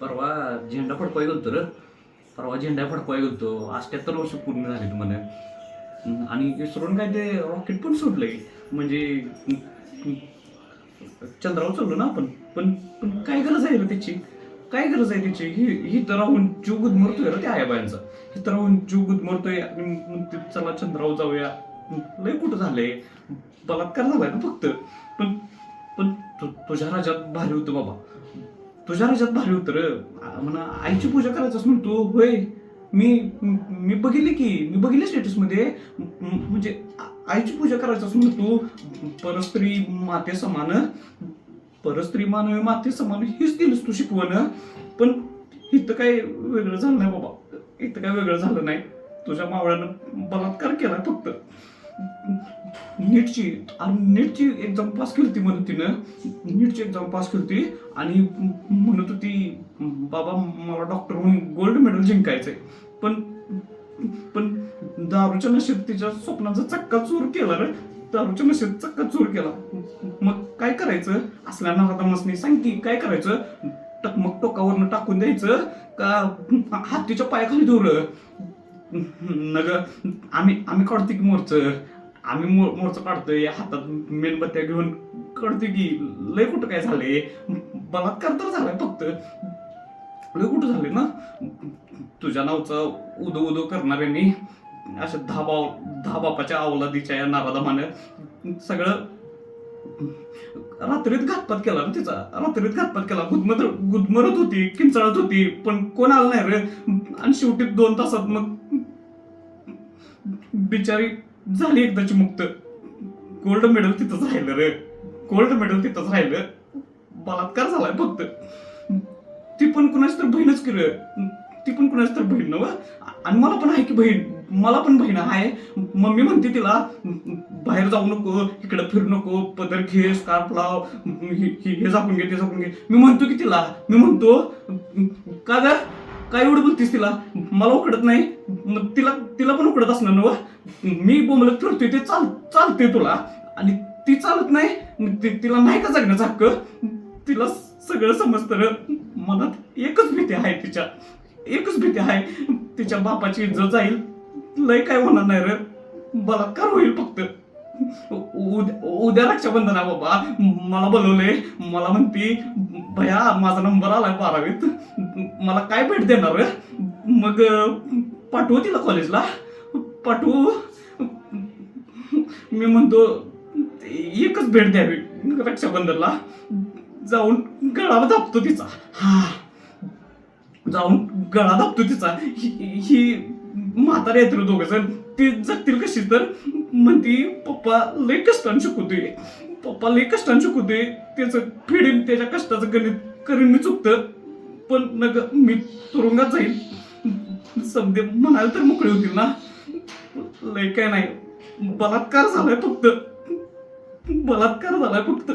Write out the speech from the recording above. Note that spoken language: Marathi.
परवा झेंडा फडकवाय गेलतो तर परवा झेंडा फडकवाय गेलतो. अष्ट्याहत्तर वर्ष पूर्ण झालीत म्हणे आणि विसरून काय ते रॉकेट पण सोडलंय. म्हणजे चंद्रावर चाललो ना आपण. पण पण काय गरज आहे रे त्याची? काय गरज आहे त्याची? ही ही तर राहून जीव गुदमरतोय रे त्या आयाबायांचा. ही तर राहून जीव गुदमरतोय. आणि चला चंद्रावर जाऊया. लय कुठं झालंय? बलात्कार झालाय ना फक्त. पण पण तुझ्या राज्यात भारी होतं बाबा. तुझ्या राज्यात भारी होतं म्हणा आईची पूजा करायचंच म्हणतो होय मी मी बघितली की मी बघितले स्टेटसमध्ये म्हणजे आईची पूजा करायचंच म्हणतो परस्त्री माते समान परस्त्री मानवी माते समान हीच दिलीस तू शिकवण. पण इथं काय वेगळं झालं नाही बाबा. इथं काय वेगळं झालं नाही. तुझ्या मावळ्यानं बलात्कार केला फक्त. नीटची आणि नीटची एक्झाम पास केली होती म्हणत तिनं. नीटची एक्झाम पास केली होती आणि म्हणत होती बाबा मला डॉक्टर म्हणून गोल्ड मेडल जिंकायचंय. पण पण दारूच्या नशेत तिच्या स्वप्नाचा चक्का चोर केला रे. दारूच्या नशेत चक्का चोर केला. मग काय करायचं? असल्या नारादामसनी सांग की काय करायचं? टकमक टोकावरनं टाकून द्यायचं. का हातीच्या पायाखाली दूर नग आम्ही आम्ही काढतो की मोरचं. आम्ही मोर्चा काढतोय हातात मेणबत्त्या घेऊन काढतोय की लय कुठं काय झालंय. बलात्कार तर झालाय फक्त. लय कुठं झाले ना? तुझ्या नावचा उदो उदो करणाऱ्यांनी अशा दहा बाव दहा बापाच्या अवलादीच्या या नारादामानं सगळं रात्रीत घातपात केला ना तिचा. रात्रीत घातपात केला. गुदमर गुदमरत होती किंचाळत होती पण कोण आलं नाही रे? आणि शेवटी दोन तासात मग बिचारी झाली एकदाची मुक्त. गोल्ड मेडल तिथंच राहिलं रे. गोल्ड मेडल तिथंच राहिलं. बलात्कार झालाय फक्त. ती पण कुणाची तर बहीणच केलं ती पण कुणाची तर बहीण नव आणि मला पण आहे की बहीण. मला पण बहीण आहे. मम्मी म्हणते तिला बाहेर जाऊ नको इकडे फिरू नको पदर घे स्कार्फ लाव हे हे झाकून घे ते झाकून घे. मी म्हणतो की तिला मी म्हणतो का ग? काय एवढं बोलतीस तिला? मला उकडत नाही. मग तिला तिला पण उकडत असणार ना मी बोंबलत फिरतोय ते चाल चालते तुला. आणि ती चालत नाही. मग ती- तिला नाही का जगण्याचा हक्क तिला सगळं समजतं मनात एकच भीती आहे तिच्या. एकच भीती आहे. तिच्या बापाची इज्जत जाईल. लय काय होणार नाही रे. बलात्कार होईल फक्त. उद्या उद्या रक्षाबंधन आहे बाबा. मला बोलवले. मला म्हणती भया माझा नंबर आलाय बारावीत. मला काय भेट देणार मग पाठवू तिला कॉलेजला पाठवू? मी म्हणतो एकच भेट द्यावी रक्षाबंधनला. जाऊन गळा दाबतो तिचा. हा. जाऊन गळा दाबतो तिचा. ही म्हातारी म्हातारे दोघं जण. ती जगतील कशी तर? म्हणते पप्पा लय कष्टाने शिकवतोय पप्पा लय कष्टाने शिकवतोय त्याचं फिडीन त्याच्या कष्टाचं गणित करीन मी चुकतं. पण नग मी तुरुंगात जाईल समजे म्हणाल तर मोकळे होतील ना. लय काय नाही बलात्कार झालाय फक्त. बलात्कार झालाय फक्त.